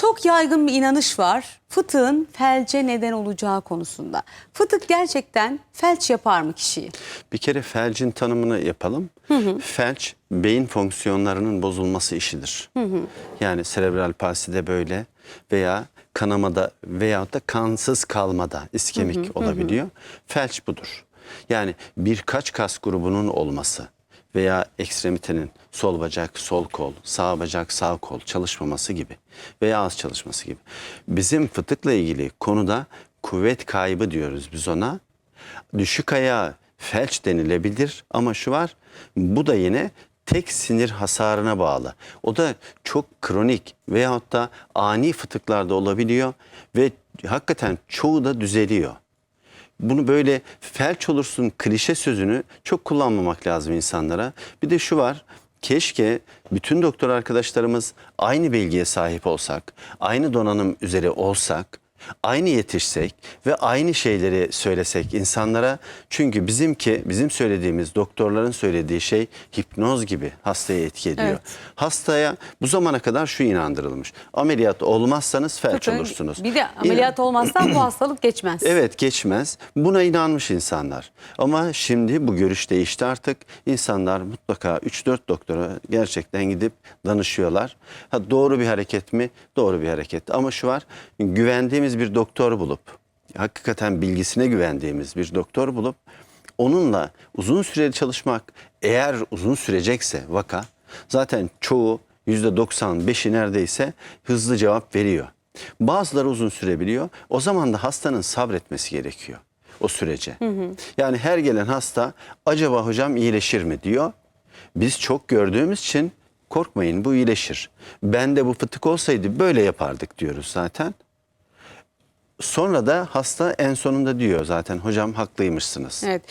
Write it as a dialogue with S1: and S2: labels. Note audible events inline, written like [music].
S1: Çok yaygın bir inanış var. Fıtığın felce neden olacağı konusunda. Fıtık gerçekten felç yapar mı kişiyi?
S2: Bir kere felcin tanımını yapalım. Felç beyin fonksiyonlarının bozulması işidir. Yani serebral palside böyle veya kanamada veyahut da kansız kalmada iskemik olabiliyor. Felç budur. Yani birkaç kas grubunun olması veya ekstremitenin sol bacak, sol kol, sağ bacak, sağ kol çalışmaması gibi veya az çalışması gibi. Bizim fıtıkla ilgili konuda kuvvet kaybı diyoruz biz ona. Düşük ayağa felç denilebilir ama şu var bu da yine tek sinir hasarına bağlı. O da çok kronik veyahut da ani fıtıklarda olabiliyor ve hakikaten çoğu da düzeliyor. Bunu böyle felç olursun klişe sözünü çok kullanmamak lazım insanlara. Bir de şu var. Keşke bütün doktor arkadaşlarımız aynı bilgiye sahip olsak, aynı donanım üzere olsak, aynı yetişsek ve aynı şeyleri söylesek insanlara. Çünkü bizimki, bizim söylediğimiz doktorların söylediği şey hipnoz gibi hastaya etki ediyor.
S1: Evet.
S2: Hastaya bu zamana kadar şu inandırılmış. Ameliyat olmazsanız felç olursunuz.
S1: Bir de ameliyat olmazsa bu [clears throat] hastalık geçmez.
S2: Evet geçmez. Buna inanmış insanlar. Ama şimdi bu görüş değişti artık. İnsanlar mutlaka 3-4 doktora gerçekten gidip danışıyorlar. Ha, doğru bir hareket mi? Doğru bir hareket. Ama şu var güvendiğimiz bir doktor bulup hakikaten bilgisine güvendiğimiz bir doktor bulup onunla uzun süreli çalışmak eğer uzun sürecekse vaka zaten çoğu %95'i neredeyse hızlı cevap veriyor. Bazıları uzun sürebiliyor. O zaman da hastanın sabretmesi gerekiyor o sürece. Yani her gelen hasta acaba hocam iyileşir mi diyor. Biz çok gördüğümüz için korkmayın bu iyileşir. Ben de bu fıtık olsaydı böyle yapardık diyoruz zaten. Sonra da hasta en sonunda diyor zaten hocam haklıymışsınız.
S1: Evet.